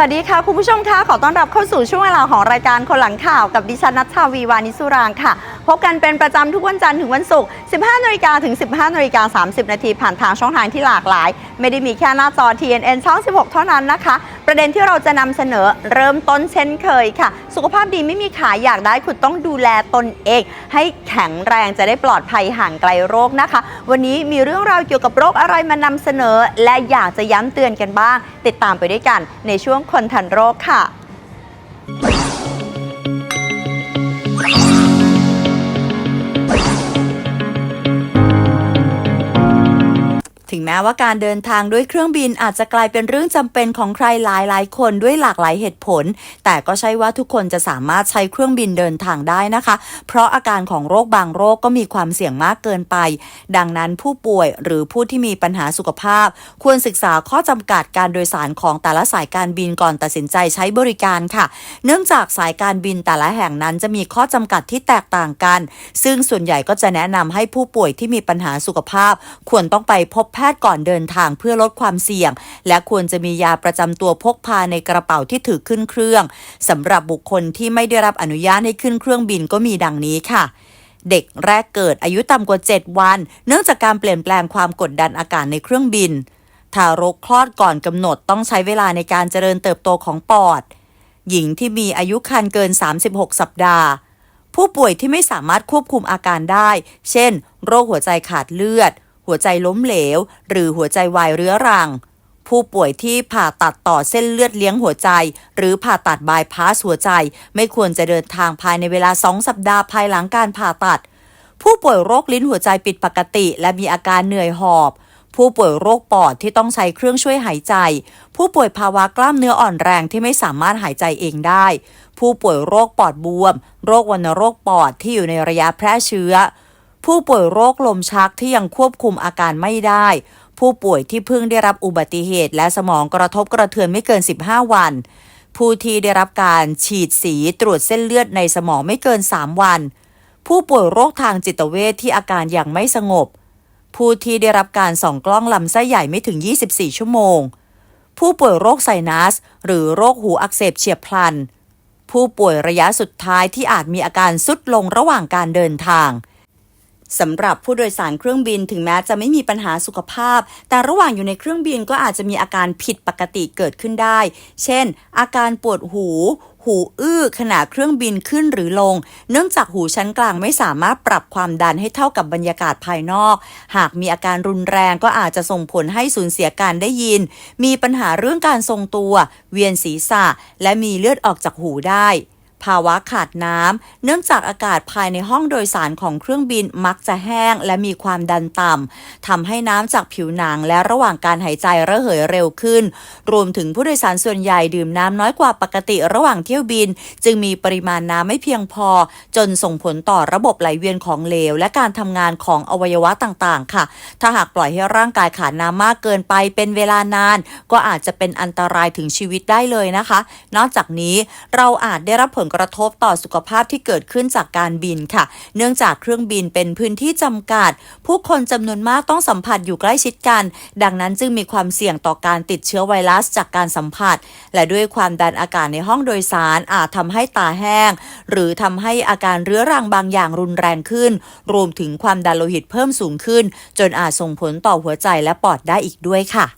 สวัสดีค่ะ คุณผู้ชมคะขอต้อนรับเข้าสู่ช่วงเวลาของรายการคนหลังข่าวกับดิฉันนัทชาวีวานิสุรางค่ะ พบกันเป็นประจำทุกวันจันทร์ถึงวันศุกร์ 15นาฬิกาถึง 15นาฬิกา30 นาทีผ่านทางช่องทางที่หลากหลาย ไม่ได้มีแค่หน้าจอ TNN ช่อง 16 เท่านั้นนะคะ ประเด็นที่เราจะนำเสนอเริ่มต้นเช่นเคยค่ะ สุขภาพดีไม่มีขายอยากได้คุณต้องดูแลตนเอง ให้แข็งแรงจะได้ปลอดภัยห่างไกลโรคนะคะ วันนี้มีเรื่องราวเกี่ยวกับโรคอะไรมานำเสนอ และอยากจะย้ำเตือนกันบ้าง ติดตามไปด้วยกันในช่วงคนทันโรคค่ะ ถึงแม้ว่าการเดินทางด้วยเครื่องบินอาจจะกลายเป็นเรื่องจำเป็นของใครหลายหลายคนด้วยหลากหลายเหตุผล แต่ก็ใช่ว่าทุกคนจะสามารถใช้เครื่องบินเดินทางได้นะคะ เพราะอาการของโรคบางโรคก็มีความเสี่ยงมากเกินไป ดังนั้นผู้ป่วยหรือผู้ที่มีปัญหาสุขภาพ ควรศึกษาข้อจำกัดการโดยสารของแต่ละสายการบินก่อนตัดสินใจใช้บริการค่ะ เนื่องจากสายการบินแต่ละแห่งนั้นจะมีข้อจำกัดที่แตกต่างกัน ซึ่งส่วนใหญ่ก็จะแนะนำให้ผู้ป่วยที่มีปัญหาสุขภาพ ควรต้องไปพบแพพทย์ก่อนเดินทางเพื่อลดความเสี่ยง และควรจะมียาประจำตัวพกพาในกระเป๋าที่ถือขึ้นเครื่องสำหรับบุคคลที่ไม่ได้รับอนุญาตให้ขึ้นเครื่องบินก็มีดังนี้ค่ะเด็กแรกเกิดอายุต่ำกว่า 7 วัน เนื่องจากการเปลี่ยนแปลงความกดดันอากาศในเครื่องบิน ทารกคลอดก่อนกำหนดต้องใช้เวลาในการเจริญเติบโตของปอด หญิงที่มีอายุครรภ์เกิน 36 สัปดาห์ ผู้ป่วยที่ไม่สามารถควบคุมอาการได้ เช่น โรคหัวใจขาดเลือด หัวใจล้มเหลว หรือหัวใจวายเรื้อรัง ผู้ป่วยที่ผ่าตัดต่อเส้นเลือดเลี้ยงหัวใจ หรือผ่าตัดบายพาสหัวใจ ไม่ควรจะเดินทางภายในเวลา 2 สัปดาห์ภายหลังการผ่าตัด ผู้ป่วยโรคลิ้นหัวใจผิดปกติ และมีอาการเหนื่อยหอบผู้ป่วยโรคปอดที่ต้องใช้เครื่องช่วยหายใจ ผู้ป่วยภาวะกล้ามเนื้ออ่อนแรงที่ไม่สามารถหายใจเองได้ ผู้ป่วยโรคปอดบวม โรควัณโรคปอดที่อยู่ในระยะแพร่เชื้อ ผู้ป่วยโรคลมชักที่ยังควบคุมอาการไม่ได้ ผู้ป่วยที่เพิ่งได้รับอุบัติเหตุ และสมองกระทบกระเทือนไม่เกิน 15 วัน ผู้ที่ได้รับการฉีดสีตรวจเส้นเลือดในสมองไม่เกิน 3 วัน ผู้ป่วยโรคทางจิตเวชที่อาการยังไม่สงบ ผู้ที่ได้รับการส่องกล้องลำไส้ใหญ่ไม่ถึง 24 ชั่วโมง ผู้ป่วยโรคไซนัส หรือโรคหูอักเสบเฉียบพลัน ผู้ป่วยระยะสุดท้ายที่อาจมีอาการสุดลงระหว่างการเดินทาง สำหรับผู้โดยสารเครื่องบินถึงแม้จะไม่มีปัญหาสุขภาพ แต่ระหว่างอยู่ในเครื่องบินก็อาจจะมีอาการผิดปกติเกิดขึ้นได้ เช่น อาการปวดหู หูอื้อขณะเครื่องบินขึ้นหรือลง เนื่องจากหูชั้นกลางไม่สามารถปรับความดันให้เท่ากับบรรยากาศภายนอก หากมีอาการรุนแรงก็อาจจะส่งผลให้สูญเสียการได้ยิน มีปัญหาเรื่องการทรงตัว เวียนศีรษะ และมีเลือดออกจากหูได้ ภาวะขาดน้ำ เนื่องจากอากาศภายในห้องโดยสารของเครื่องบินมักจะแห้งและมีความดันต่ำทำให้น้ำจากผิวหนังและระหว่างการหายใจระเหยเร็วขึ้น รวมถึงผู้โดยสารส่วนใหญ่ดื่มน้ำน้อยกว่าปกติระหว่างเที่ยวบิน จึงมีปริมาณน้ำไม่เพียงพอ จนส่งผลต่อระบบไหลเวียนของเหลว และการทำงานของอวัยวะต่างๆ ค่ะ ถ้าหากปล่อยให้ร่างกายขาดน้ำมากเกินไปเป็นเวลานาน ก็อาจจะเป็นอันตรายถึงชีวิตได้เลยนะคะ นอกจากนี้เราอาจได้รับผลกระทบต่อสุขภาพที่เกิดขึ้นจากการบินค่ะ เนื่องจากเครื่องบินเป็นพื้นที่จำกัด ผู้คนจำนวนมากต้องสัมผัสอยู่ใกล้ชิดกัน ดังนั้นจึงมีความเสี่ยงต่อการติดเชื้อไวรัสจากการสัมผัส และด้วยความดันอากาศในห้องโดยสารอาจทำให้ตาแห้ง หรือทำให้อาการเรื้อรังบางอย่างรุนแรงขึ้น รวมถึงความดันโลหิตเพิ่มสูงขึ้น จนอาจส่งผลต่อหัวใจและปอดได้อีกด้วยค่ะ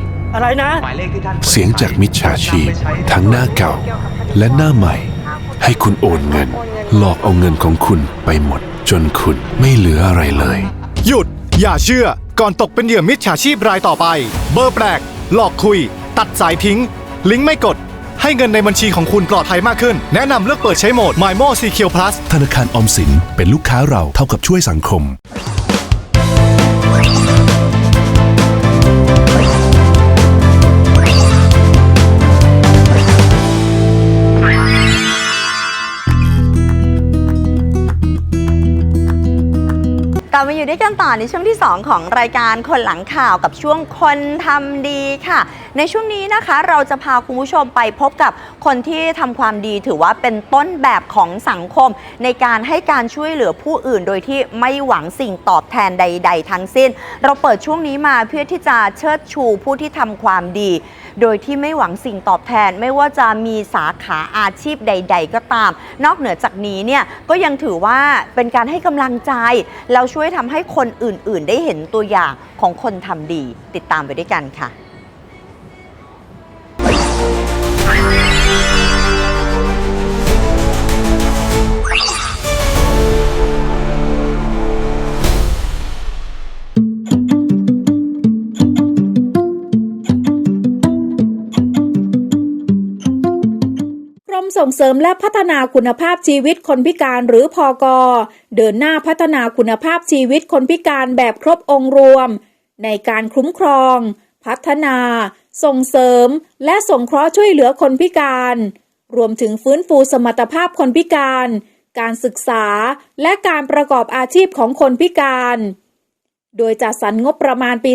อะไรนะเสียงจากมิจฉาชีพทั้งหน้าเก่าและหน้าใหม่ ให้คุณโอนเงิน หลอกเอาเงินของคุณไปหมด จนคุณไม่เหลืออะไรเลย หยุด อย่าเชื่อ ก่อนตกเป็นเหยื่อมิจฉาชีพรายต่อไป เบอร์แปลก หลอกคุย ตัดสายทิ้ง ลิงก์ไม่กด ให้เงินในบัญชีของคุณปลอดภัยมากขึ้น แนะนำเลือกเปิดใช้โหมด MyMo Secure Plus ธนาคารออมสินเป็นลูกค้าเราเท่ากับช่วยสังคม มาอยู่ด้วยกันต่อในช่วงที่ 2 ของรายการคนหลังข่าวกับช่วงคนทำดีค่ะ ในช่วงนี้นะคะเราจะพาคุณผู้ชมไปพบกับคนที่ทำความดีถือว่าเป็นต้นแบบของสังคม ในการให้การช่วยเหลือผู้อื่น โดยที่ไม่หวังสิ่งตอบแทนใด ๆ ทั้งสิ้น เราเปิดช่วงนี้มาเพื่อที่จะเชิดชูผู้ที่ทำความดี โดยที่ไม่หวังสิ่งตอบแทนไม่ว่าจะมีสาขาอาชีพใด ๆ ก็ตาม นอกเหนือจากนี้เนี่ยก็ยังถือว่าเป็นการให้กำลังใจแล้วช่วยทำให้คนอื่นๆ ได้เห็นตัวอย่างของคนทำดี ติดตามไปด้วยกันค่ะ ส่งเสริมและพัฒนาคุณภาพชีวิตคนพิการหรือพอกอเดินหน้าพัฒนาคุณภาพชีวิตคนพิการแบบครบองค์รวม ในการคุ้มครอง พัฒนา ส่งเสริม และส่งเคราะห์ช่วยเหลือคนพิการ รวมถึงฟื้นฟูสมรรถภาพคนพิการ การศึกษาและการประกอบอาชีพของคนพิการโดยจัดสรรงบประมาณปี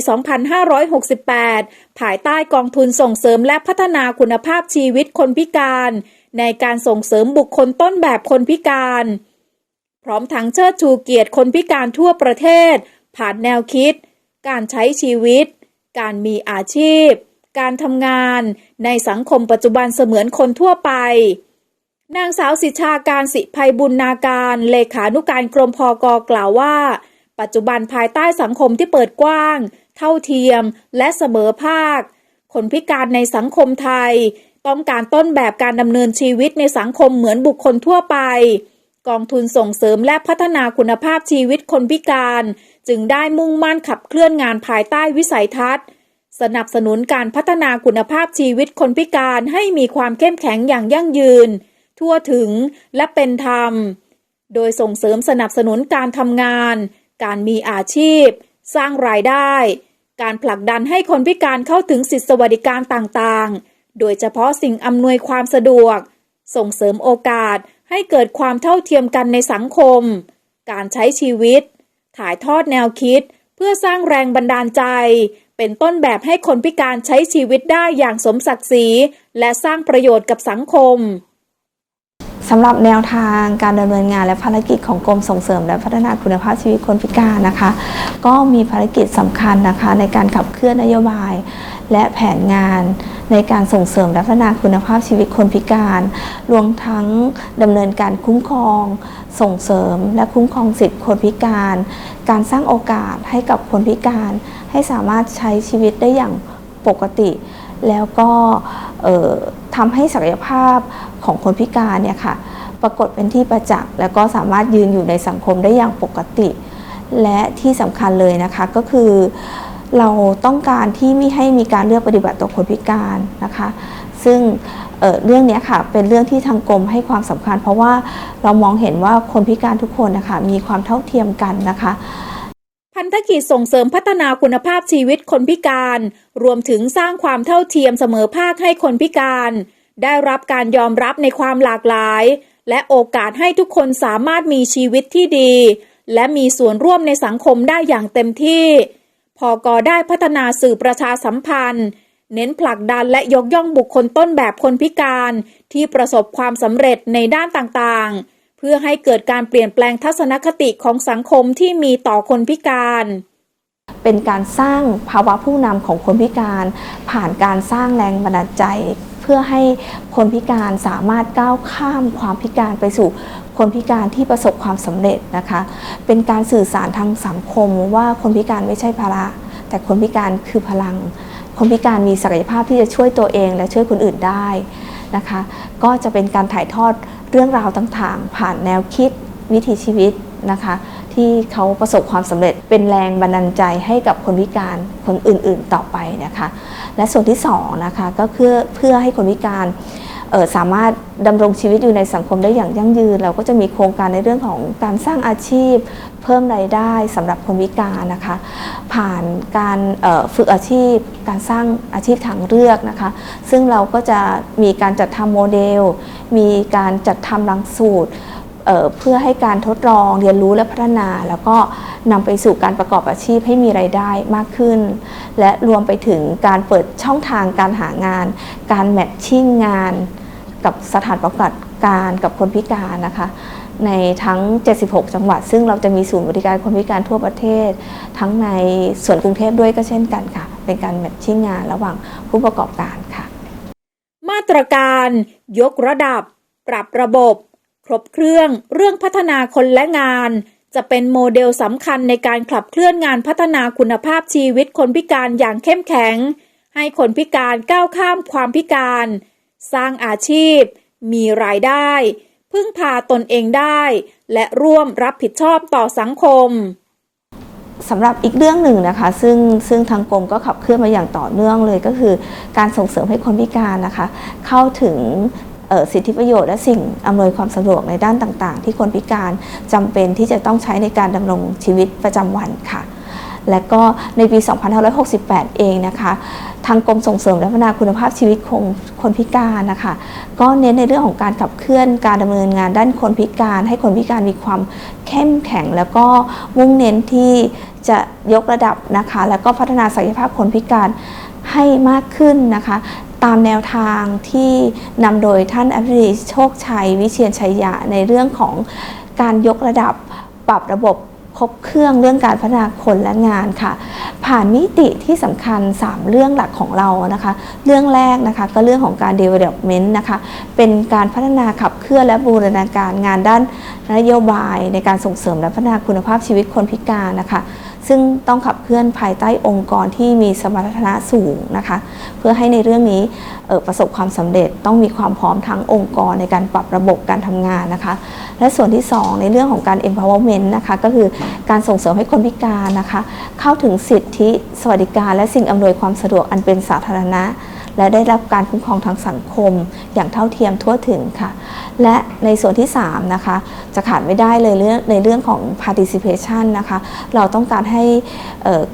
2568 ภายใต้กองทุนส่งเสริมและพัฒนาคุณภาพชีวิตคนพิการ ในการส่งเสริมบุคคลต้นแบบคนพิการ พร้อมทั้งเชิดชูเกียรติคนพิการทั่วประเทศ ผ่านแนวคิด การใช้ชีวิต การมีอาชีพ การทำงาน ในสังคมปัจจุบันเสมือนคนทั่วไป นางสาวสิชาการสิภัยบุญนาการ เลขานุการกรมพอกกล่าวว่า ปัจจุบันภายใต้สังคมที่เปิดกว้าง เท่าเทียม และเสมอภาคคนพิการในสังคมไทย ต้องการต้นแบบการดำเนินชีวิตในสังคมเหมือนบุคคลทั่วไป กองทุนส่งเสริมและพัฒนาคุณภาพชีวิตคนพิการ จึงได้มุ่งมั่นขับเคลื่อนงานภายใต้วิสัยทัศน์ สนับสนุนการพัฒนาคุณภาพชีวิตคนพิการให้มีความเข้มแข็งอย่างยั่งยืน ทั่วถึงและเป็นธรรม โดยส่งเสริมสนับสนุนการทำงาน การมีอาชีพ สร้างรายได้ การผลักดันให้คนพิการเข้าถึงสิทธิสวัสดิการต่างๆ โดยเฉพาะสิ่งอำนวยความสะดวก ส่งเสริมโอกาสให้เกิดความเท่าเทียมกันในสังคม การใช้ชีวิต ถ่ายทอดแนวคิดเพื่อสร้างแรงบันดาลใจ เป็นต้นแบบให้คนพิการใช้ชีวิตได้อย่างสมศักดิ์ศรีและสร้างประโยชน์กับสังคมสำหรับแนวทางการดำเนินงานและภารกิจของกรมส่งเสริม และพัฒนาคุณภาพชีวิตคนพิการนะคะ ก็มีภารกิจสำคัญนะคะในการขับเคลื่อนนโยบาย และแผนงานในการส่งเสริมและพัฒนาคุณภาพชีวิตคนพิการ รวมทั้งดำเนินการคุ้มครอง ส่งเสริมและคุ้มครองสิทธิคนพิการ การสร้างโอกาสให้กับคนพิการ ให้สามารถใช้ชีวิตได้อย่างปกติ แล้วก็ทำให้ศักยภาพของคนพิการเนี่ยค่ะปรากฏเป็นที่ประจักษ์แล้วก็สามารถยืนอยู่ในสังคมได้อย่างปกติ และที่สำคัญเลยนะคะก็คือ เราต้องการที่ไม่ให้มีการเลือกปฏิบัติต่อคนพิการนะคะ ซึ่งเเรื่องนี้ค่ะเป็นเรื่องที่ทางกรมให้ความสำคัญ เพราะว่าเรามองเห็นว่าคนพิการทุกคนนะคะมีความเท่าเทียมกันนะคะพันธกิจส่งเสริมพัฒนาคุณภาพชีวิตคนพิการ รวมถึงสร้างความเท่าเทียมเสมอภาคให้คนพิการ ได้รับการยอมรับในความหลากหลาย และโอกาสให้ทุกคนสามารถมีชีวิตที่ดี และมีส่วนร่วมในสังคมได้อย่างเต็มที่ พอกอได้พัฒนาสื่อประชาสัมพันธ์ เน้นผลักดันและยกย่องบุคคลต้นแบบคนพิการที่ประสบความสำเร็จในด้านต่างๆ เพื่อให้เกิดการเปลี่ยนแปลงทัศนคติของสังคมที่มีต่อคนพิการเป็นการสร้างภาวะผู้นำของคนพิการ ผ่านการสร้างแรงบันดาลใจ พื่อให้คนพิการสามารถก้าวข้ามความพิการไปสู่คนพิการที่ประสบความสำเร็จนะคะ เป็นการสื่อสารทางสังคมว่าคนพิการไม่ใช่ภาระ แต่คนพิการคือพลัง คนพิการมีศักยภาพที่จะช่วยตัวเองและช่วยคนอื่นได้นะคะ ก็จะเป็นการถ่ายทอดเรื่องราวต่างๆ ผ่านแนวคิดวิถีชีวิตนะคะ ที่เขาประสบความสำเร็จเป็นแรงบันดาลใจให้กับคนพิการคนอื่นๆต่อไปนะคะ และส่วนที่สองนะคะก็เพื่อเพื่อให้คนพิการสามารถดำรงชีวิตอยู่ในสังคมได้อย่างยั่งยืน เราก็จะมีโครงการในเรื่องของการสร้างอาชีพ เพิ่มรายได้สำหรับคนพิการนะคะ ผ่านการฝึกอาชีพ การสร้างอาชีพทางเลือกนะคะ ซึ่งเราก็จะมีการจัดทำโมเดล มีการจัดทำหลักสูตร เเพื่อให้การทดลองเรียนรู้และพัฒนา แล้วก็นำไปสู่การประกอบอาชีพให้มีไรายได้มากขึ้น และรวมไปถึงการเปิดช่องทางการหางาน การแมทชิ่งงาน กับสถานประกอบการกับคนพิการนะคะในทั้ง 76 จังหวัด ซึ่งเราจะมีศูนย์บริการคนพิการทั่วประเทศ ทั้งในส่วนกรุงเทพด้วยก็เช่นกันค่ะ เป็นการแมทชิ่งงานระหว่างผู้ประกอบการค่ะ มาตรการ ยกระดับ ปรับระบบ ครบเครื่องเรื่องพัฒนาคนและงาน จะเป็นโมเดลสำคัญในการขับเคลื่อนงานพัฒนาคุณภาพชีวิตคนพิการอย่างเข้มแข็ง ให้คนพิการก้าวข้ามความพิการ สร้างอาชีพ มีรายได้ พึ่งพาตนเองได้ และร่วมรับผิดชอบต่อสังคมสำหรับอีกเรื่องหนึ่งนะคะ ซึ่งซึ่งทางกรมก็ขับเคลื่อนมาอย่างต่อเนื่องเลยก็คือ การส่งเสริมให้คนพิการนะคะ เข้าถึง สิทธิประโยชน์และสิ่งอำนวยความสะดวกในด้านต่างๆ ที่คนพิการจำเป็นที่จะต้องใช้ในการดำรงชีวิตประจำวันค่ะและก็ในปี 2568 เองนะคะ ทางกรมส่งเสริมและพัฒนาคุณภาพชีวิตของคนพิการนะคะ ก็เน้นในเรื่องของการขับเคลื่อนการดำเนินงานด้านคนพิการ ให้คนพิการมีความเข้มแข็ง แล้วก็มุ่งเน้นที่จะยกระดับนะคะ แล้วก็พัฒนาศักยภาพคนพิการให้มากขึ้นนะคะ ตามแนวทางที่นำโดยท่านอภิริโชคชัย วิเชียนชัยยะในเรื่องของการยกระดับปรับระบบครบเครื่องเรื่องการพัฒนาคนและงานค่ะ ผ่านมิติที่สำคัญ 3 เรื่องหลักของเรานะคะ เรื่องแรกนะคะก็เรื่องของการ development นะคะเป็นการพัฒนาขับเคลื่อนและบูรณาการงานด้านนโยบายในการส่งเสริมและพัฒนาคุณภาพชีวิตคนพิการนะคะ ซึ่งต้องขับเคลื่อนภายใต้องค์กรที่มีสมรรถนะสูงนะคะ เพื่อให้ในเรื่องนี้ประสบความสำเร็จต้องมีความพร้อมทั้งองค์กรในการปรับระบบการทำงานนะคะ และส่วนที่ 2 ในเรื่องของการ empowerment นะคะก็คือการส่งเสริมให้คนพิการนะคะ เข้าถึงสิทธิสวัสดิการ และสิ่งอำนวยความสะดวกอันเป็นสาธารณะ และได้รับการคุ้มครองทางสังคม อย่างเท่าเทียมทั่วถึงค่ะ และในส่วนที่3นะคะจะขาดไม่ได้เลยเรื่องในเรื่องของ participation นะคะเราต้องการให้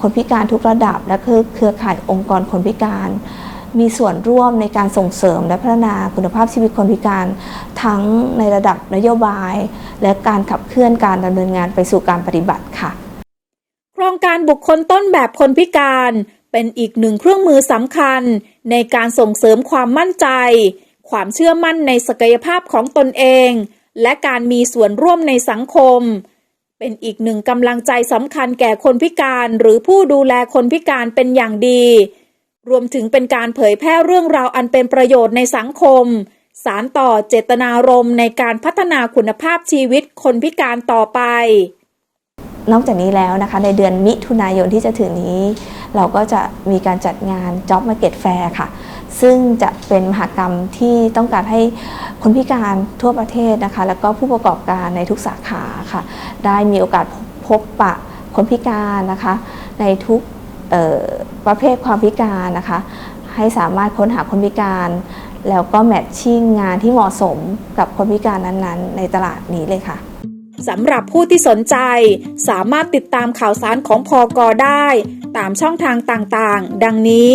คนพิการทุกระดับ และคือเครือข่ายองค์กรคนพิการมีส่วนร่วมในการส่งเสริมและพัฒนาคุณภาพชีวิตคนพิการ ทั้งในระดับนโยบาย และการขับเคลื่อนการดำเนินงานไปสู่การปฏิบัติค่ะ โครงการบุคคลต้นแบบคนพิการ เป็นอีกหนึ่งเครื่องมือสำคัญในการส่งเสริมความมั่นใจ ความเชื่อมั่นในศักยภาพของตนเอง และการมีส่วนร่วมในสังคม เป็นอีกหนึ่งกำลังใจสำคัญแก่คนพิการหรือผู้ดูแลคนพิการเป็นอย่างดี รวมถึงเป็นการเผยแพร่เรื่องราวอันเป็นประโยชน์ในสังคม สารต่อเจตนารมณ์ในการพัฒนาคุณภาพชีวิตคนพิการต่อไป นอกจากนี้แล้วนะคะในเดือนมิถุนายนที่จะถึงนี้ เราก็จะมีการจัดงาน Job Market Fair ค่ะ ซึ่งจะเป็นมหกรรมที่ต้องการให้คนพิการทั่วประเทศนะคะ แล้วก็ผู้ประกอบการในทุกสาขาค่ะ ได้มีโอกาสพบปะคนพิการนะคะ ในทุกประเภทความพิการนะคะ ให้สามารถค้นหาคนพิการแล้วก็แมทชิ่งงานที่เหมาะสมกับคนพิการนั้นๆ ในตลาดนี้เลยค่ะ สำหรับผู้ที่สนใจ สามารถติดตามข่าวสารของพอกอได้ ตามช่องทางต่างๆ ดังนี้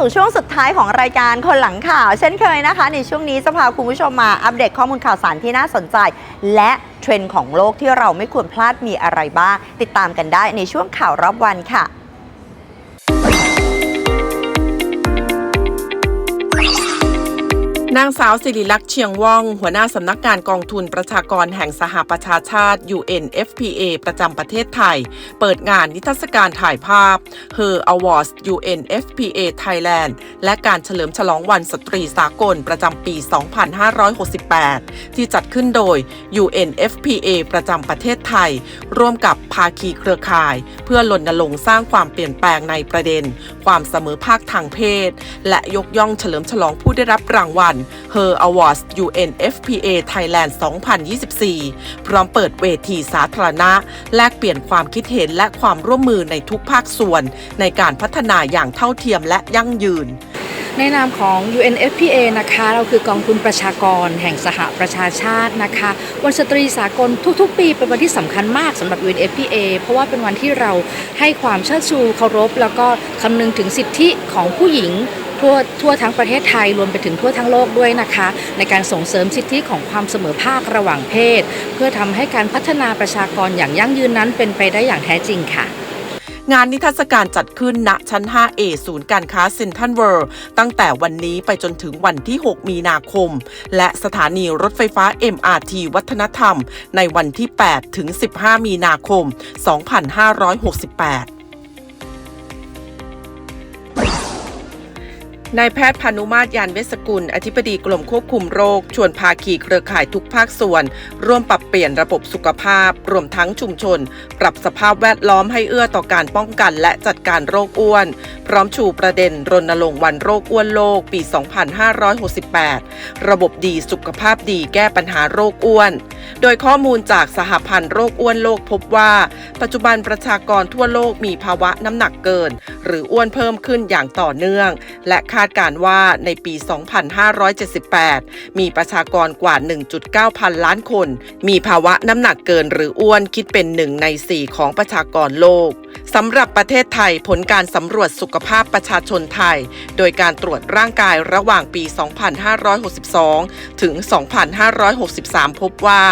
สู่ช่วงสุดท้ายของรายการคนหลังข่าว เช่นเคยนะคะ ในช่วงนี้จะพาคุณผู้ชมมาอัปเดตข้อมูลข่าวสารที่น่าสนใจ และเทรนด์ของโลกที่เราไม่ควรพลาดมีอะไรบ้าง ติดตามกันได้ในช่วงข่าวรอบวันค่ะ นางสาวสิริลักษณ์เชียงว่อง หัวหน้าสำนักงานกองทุนประชากรแห่งสหประชาชาติ UNFPA ประจำประเทศไทย เปิดงานนิทรรศการถ่ายภาพ Her Awards UNFPA Thailand และการเฉลิมฉลองวันสตรีสากลประจำปี 2568 ที่จัดขึ้นโดย UNFPA ประจำประเทศไทย ร่วมกับภาคีเครือข่าย เพื่อรณรงค์สร้างความเปลี่ยนแปลงในประเด็น ความเสมอภาคทางเพศ และยกย่องเฉลิมฉลองผู้ได้รับรางวัล Her Awards UNFPA Thailand 2024 พร้อมเปิดเวทีสาธารณะ แลกเปลี่ยนความคิดเห็นและความร่วมมือในทุกภาคส่วน ในการพัฒนาอย่างเท่าเทียมและยั่งยืนในนามของ UNFPA นะคะ เราคือกองทุนประชากรแห่งสหประชาชาตินะคะ วันสตรีสากลทุกๆ ปีเป็นวันที่สำคัญมากสำหรับ UNFPA เพราะว่าเป็นวันที่เราให้ความเชิดชูเคารพ แล้วก็คำนึงถึงสิทธิของผู้หญิง ทั่วทั่วทั้งประเทศไทยรวมไปถึงทั่วทั้งโลกด้วยนะคะ ในการส่งเสริมสิทธิของความเสมอภาคระหว่างเพศ เพื่อทำให้การพัฒนาประชากรอย่างยั่งยืนนั้นเป็นไปได้อย่างแท้จริงค่ะงานนิทรรศการจัดขึ้นณชั้น 5A ศูนย์การค้าเซ็นทรัลเวิลด์ตั้งแต่วันนี้ไปจนถึงวันที่ 6 มีนาคม และสถานีรถไฟฟ้า MRT วัฒนธรรม ในวันที่ 8 ถึง 15 มีนาคม 2568 นายแพทย์พานุมาตรยานเวสกุล อธิบดีกรมควบคุมโรค ชวนภาคีเครือข่ายทุกภาคส่วน ร่วมปรับเปลี่ยนระบบสุขภาพ รวมทั้งชุมชน ปรับสภาพแวดล้อมให้เอื้อต่อการป้องกันและจัดการโรคอ้วน พร้อมชูประเด็นรณรงค์วันโรคอ้วนโลกปี 2568 ระบบดีสุขภาพดีแก้ปัญหาโรคอ้วน โดยข้อมูลจากสหพันธ์โรคอ้วนโลกพบว่า ปัจจุบันประชากรทั่วโลกมีภาวะน้ำหนักเกิน หรืออ้วนเพิ่มขึ้นอย่างต่อเนื่อง และคาาดการว่าในปี 2578 มีประชากรกว่า 1.9 พันล้านคน มีภาวะน้ำหนักเกินหรืออ้วนคิดเป็นหนึ่งใน 4 ของประชากรโลก สำหรับประเทศไทยผลการสำรวจสุขภาพประชาชนไทย โดยการตรวจร่างกายระหว่างปี 2562 ถึง 2563 พบว่า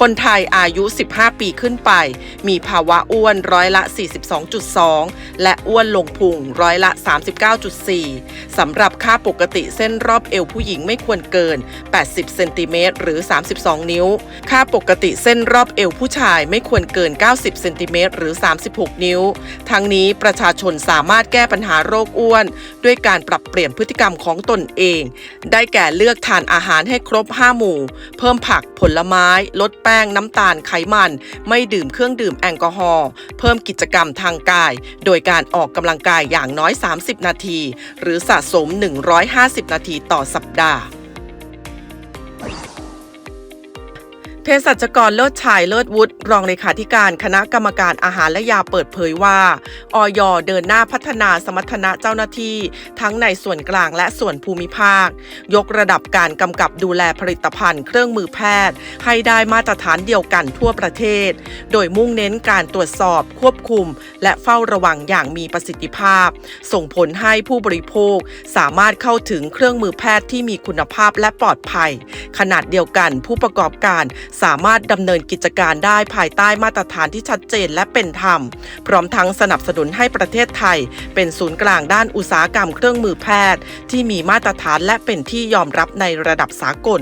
คนไทยอายุ 15 ปีขึ้นไป มีภาวะอ้วนร้อยละ 42.2 และอ้วนลงพุงร้อยละ 39.4 สำหรับค่าปกติเส้นรอบเอวผู้หญิงไม่ควรเกิน 80 เซนติเมตรหรือ 32 นิ้ว ค่าปกติเส้นรอบเอวผู้ชายไม่ควรเกิน 90 เซนติเมตรหรือ 36 นิ้วทั้งนี้ประชาชนสามารถแก้ปัญหาโรคอ้วน ด้วยการปรับเปลี่ยนพฤติกรรมของตนเอง ได้แก่เลือกทานอาหารให้ครบ 5 หมู่ เพิ่มผักผลไม้ ลดแป้งน้ำตาลไขมัน ไม่ดื่มเครื่องดื่มแอลกอฮอล์เพิ่มกิจกรรมทางกาย โดยการออกกำลังกายอย่างน้อย 30 นาที หรือสะสม 150 นาทีต่อสัปดาห์ ภสัชกรเลิศชายเลิศวุฒิรองเลขาธิการคณะกรรมการอาหารและยาเปิดเผยว่าออยเดินหน้าพัฒนาสมรรถนะเจ้าหน้าที่ ทั้งในส่วนกลางและส่วนภูมิภาค ยกระดับการกำกับดูแลผลิตภัณฑ์เครื่องมือแพทย์ ให้ได้มาตรฐานเดียวกันทั่วประเทศ โดยมุ่งเน้นการตรวจสอบ ควบคุม และเฝ้าระวังอย่างมีประสิทธิภาพ ส่งผลให้ผู้บริโภค สามารถเข้าถึงเครื่องมือแพทย์ที่มีคุณภาพและปลอดภัย ขนาดเดียวกันผู้ประกอบการสามารถดำเนินกิจการได้ภายใต้มาตรฐานที่ชัดเจนและเป็นธรรม พร้อมทั้งสนับสนุนให้ประเทศไทย เป็นศูนย์กลางด้านอุตสาหกรรมเครื่องมือแพทย์ ที่มีมาตรฐานและเป็นที่ยอมรับในระดับสากล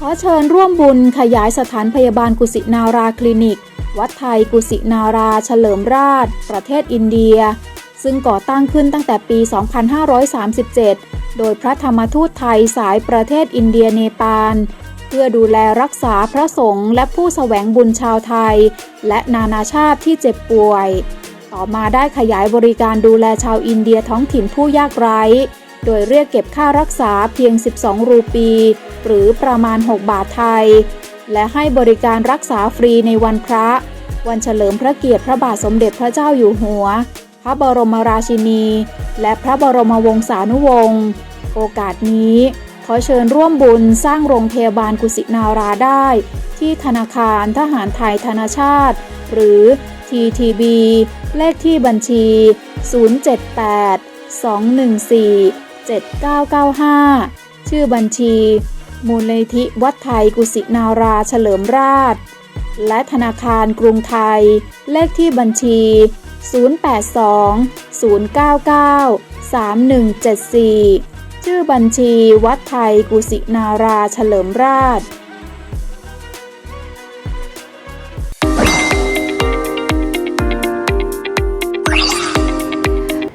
ขอเชิญร่วมบุญขยายสถานพยาบาลกุสินาราคลินิก วัดไทยกุสินาราเฉลิมราช ประเทศอินเดีย ซึ่งก่อตั้งขึ้นตั้งแต่ปี 2537 โดยพระธรรมทูตไทยสายประเทศอินเดียเนปาล เพื่อดูแลรักษาพระสงฆ์และผู้แสวงบุญชาวไทย และนานาชาติที่เจ็บป่วย ต่อมาได้ขยายบริการดูแลชาวอินเดียท้องถิ่นผู้ยากไร้ โดยเรียกเก็บค่ารักษาเพียง 12 รูปี หรือประมาณ 6 บาทไทย และให้บริการรักษาฟรีในวันพระ วันเฉลิมพระเกียรติพระบาทสมเด็จพระเจ้าอยู่หัว ระบรมราชินี และพระบรมวงศานุวงศ์ โอกาสนี้ขอเชิญร่วมบุญสร้างโรงพยาบาลกุสินาราได้ ที่ธนาคารทหารไทยธนาชาติ หรือ TTB เลขที่บัญชี 078 214 7995 ชื่อบัญชี มูลนิธิวัดไทยกุสินาราเฉลิมราช และธนาคารกรุงไทย เลขที่บัญชี 082 099 3174 ชื่อบัญชีวัดไทยกุสินาราเฉลิมราช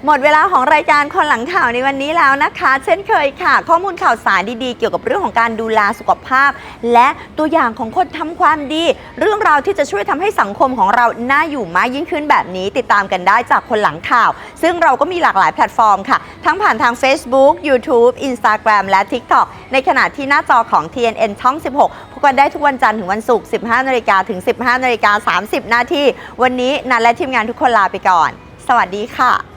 หมดเวลาของรายการคนหลังข่าวในวันนี้แล้วนะคะ เช่นเคยค่ะ ข้อมูลข่าวสารดีๆ เกี่ยวกับเรื่องของการดูแลสุขภาพ และตัวอย่างของคนทำความดี เรื่องราวที่จะช่วยทำให้สังคมของเราน่าอยู่มากยิ่งขึ้นแบบนี้ ติดตามกันได้จากคนหลังข่าว ซึ่งเราก็มีหลากหลายแพลตฟอร์มค่ะ ทั้งผ่านทาง Facebook YouTube Instagram และ TikTok ในขณะที่หน้าจอของ TNN ช่อง 16พบกันได้ทุกวันจันทร์ถึงวันศุกร์ 15นาฬิกาถึง 15นาฬิกา30 นาทีวันนี้นันและทีมงานทุกคนลาไปก่อน สวัสดีค่ะ